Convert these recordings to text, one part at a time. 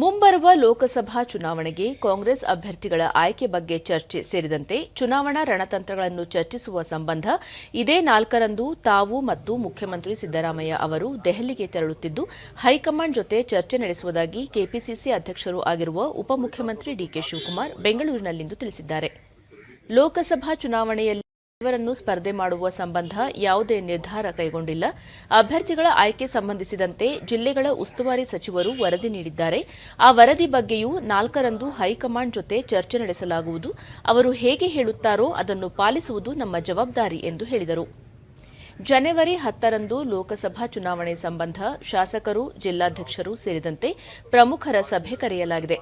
ಮುಂಬರುವ ಲೋಕಸಭಾ ಚುನಾವಣೆಗೆ ಕಾಂಗ್ರೆಸ್ ಅಭ್ಯರ್ಥಿಗಳ ಆಯ್ಕೆ ಬಗ್ಗೆ ಚರ್ಚೆ ಸೇರಿದಂತೆ ಚುನಾವಣಾ ರಣತಂತ್ರಗಳನ್ನು ಚರ್ಚಿಸುವ ಸಂಬಂಧ ಇದೇ ನಾಲ್ಕರಂದು ತಾವು ಮತ್ತು ಮುಖ್ಯಮಂತ್ರಿ ಸಿದ್ದರಾಮಯ್ಯ ಅವರು ದೆಹಲಿಗೆ ತೆರಳುತ್ತಿದ್ದು, ಹೈಕಮಾಂಡ್ ಜೊತೆ ಚರ್ಚೆ ನಡೆಸುವುದಾಗಿ ಕೆಪಿಸಿಸಿ ಅಧ್ಯಕ್ಷರೂ ಆಗಿರುವ ಉಪಮುಖ್ಯಮಂತ್ರಿ ಡಿಕೆ ಶಿವಕುಮಾರ್ ಬೆಂಗಳೂರಿನಲ್ಲಿಂದು ತಿಳಿಸಿದ್ದಾರೆ. ಲೋಕಸಭಾ ಚುನಾವಣೆಯಲ್ಲಿ ಇವರನ್ನು ಸ್ಪರ್ಧೆ ಮಾಡುವ ಸಂಬಂಧ ಯಾವುದೇ ನಿರ್ಧಾರ ಕೈಗೊಂಡಿಲ್ಲ. ಅಭ್ಯರ್ಥಿಗಳ ಆಯ್ಕೆ ಸಂಬಂಧಿಸಿದಂತೆ ಜಿಲ್ಲೆಗಳ ಉಸ್ತುವಾರಿ ಸಚಿವರು ವರದಿ ನೀಡಿದ್ದಾರೆ. ಆ ವರದಿ ಬಗ್ಗೆಯೂ ನಾಲ್ಕರಂದು ಹೈಕಮಾಂಡ್ ಜೊತೆ ಚರ್ಚೆ ನಡೆಸಲಾಗುವುದು. ಅವರು ಹೇಗೆ ಹೇಳುತ್ತಾರೋ ಅದನ್ನು ಪಾಲಿಸುವುದು ನಮ್ಮ ಜವಾಬ್ದಾರಿ ಎಂದು ಹೇಳಿದರು. ಜನವರಿ ಹತ್ತರಂದು ಲೋಕಸಭಾ ಚುನಾವಣೆ ಸಂಬಂಧ ಶಾಸಕರು, ಜಿಲ್ಲಾಧ್ಯಕ್ಷರು ಸೇರಿದಂತೆ ಪ್ರಮುಖರ ಸಭೆ ಕರೆಯಲಾಗಿದೆ.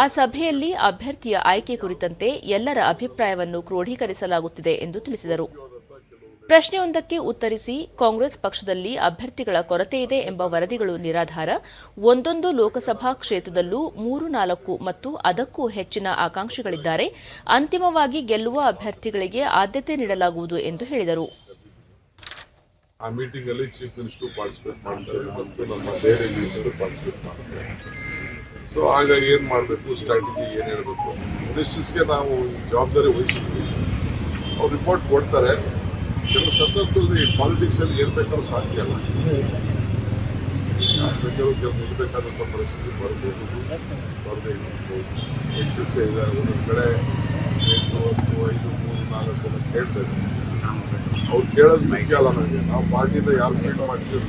ಆ ಸಭೆಯಲ್ಲಿ ಅಭ್ಯರ್ಥಿಯ ಆಯ್ಕೆ ಕುರಿತಂತೆ ಎಲ್ಲರ ಅಭಿಪ್ರಾಯವನ್ನು ಕ್ರೋಢೀಕರಿಸಲಾಗುತ್ತಿದೆ ಎಂದು ತಿಳಿಸಿದರು. ಪ್ರಶ್ನೆಯೊಂದಕ್ಕೆ ಉತ್ತರಿಸಿ ಕಾಂಗ್ರೆಸ್ ಪಕ್ಷದಲ್ಲಿ ಅಭ್ಯರ್ಥಿಗಳ ಕೊರತೆ ಇದೆ ಎಂಬ ವರದಿಗಳು ನಿರಾಧಾರ. ಒಂದೊಂದು ಲೋಕಸಭಾ ಕ್ಷೇತ್ರದಲ್ಲೂ ಮೂರು, ನಾಲ್ಕು ಮತ್ತು ಅದಕ್ಕೂ ಹೆಚ್ಚಿನ ಆಕಾಂಕ್ಷಿಗಳಿದ್ದಾರೆ. ಅಂತಿಮವಾಗಿ ಗೆಲ್ಲುವ ಅಭ್ಯರ್ಥಿಗಳಿಗೆ ಆದ್ಯತೆ ನೀಡಲಾಗುವುದು ಎಂದು ಹೇಳಿದರು. ಆ ಮೀಟಿಂಗ್ ಅಲ್ಲಿ ಚೀಫ್ ಮಿನಿಸ್ಟರ್ ಪಾರ್ಟಿಸಿಪೇಟ್ ಮಾಡ್ತಾರೆ ಮತ್ತು ನಮ್ಮ ಬೇರೆ ಮಿನಿಸ್ಟರ್ ಪಾರ್ಟಿಸಿಪೇಟ್ ಮಾಡ್ತಾರೆ. ಸೊ ಹಾಗಾಗಿ ಏನು ಮಾಡಬೇಕು ಸ್ಟ್ರಾಟಜಿ ಏನು ಹೇಳಬೇಕು ಮಿನಿಸ್ಟರ್ಸ್ಗೆ ನಾವು ಈ ಜವಾಬ್ದಾರಿ ವಹಿಸಿದ್ವಿ ಅವ್ರು ರಿಪೋರ್ಟ್ ಕೊಡ್ತಾರೆ ಕೆಲವು ಸಂದರ್ಭದಲ್ಲಿ ಪಾಲಿಟಿಕ್ಸ್ ಅಲ್ಲಿ ಏನು ಬೇಕಾದ್ರೂ ಸಾಧ್ಯ ಅಲ್ಲ ಯಾರ್ ಬೇಕಾದ್ರೂ ಕೆಲವು ನಿಲ್ಬೇಕಾದಂಥ ಪರಿಸ್ಥಿತಿ ಬರ್ಬೋದು ಬರದೇ ಇರ್ಬೋದು ಎಕ್ಸಸೈಸ್ ಒಂದೊಂದು ಕಡೆ ಎಂಟು ಹತ್ತು ಐದು ಮೂರು ನಾಲ್ಕು ಅಂತ ಕೇಳ್ತಾ ಇದ್ದಾರೆ ಅವ್ರು ಕೇಳೋದು ಮುಖ್ಯ ಅಲ್ಲ ನನಗೆ ನಾವು ಪಾರ್ಟಿಯಿಂದ ಯಾರು ಫೀಲ್ಡ್ ಮಾಡ್ತೀವಿ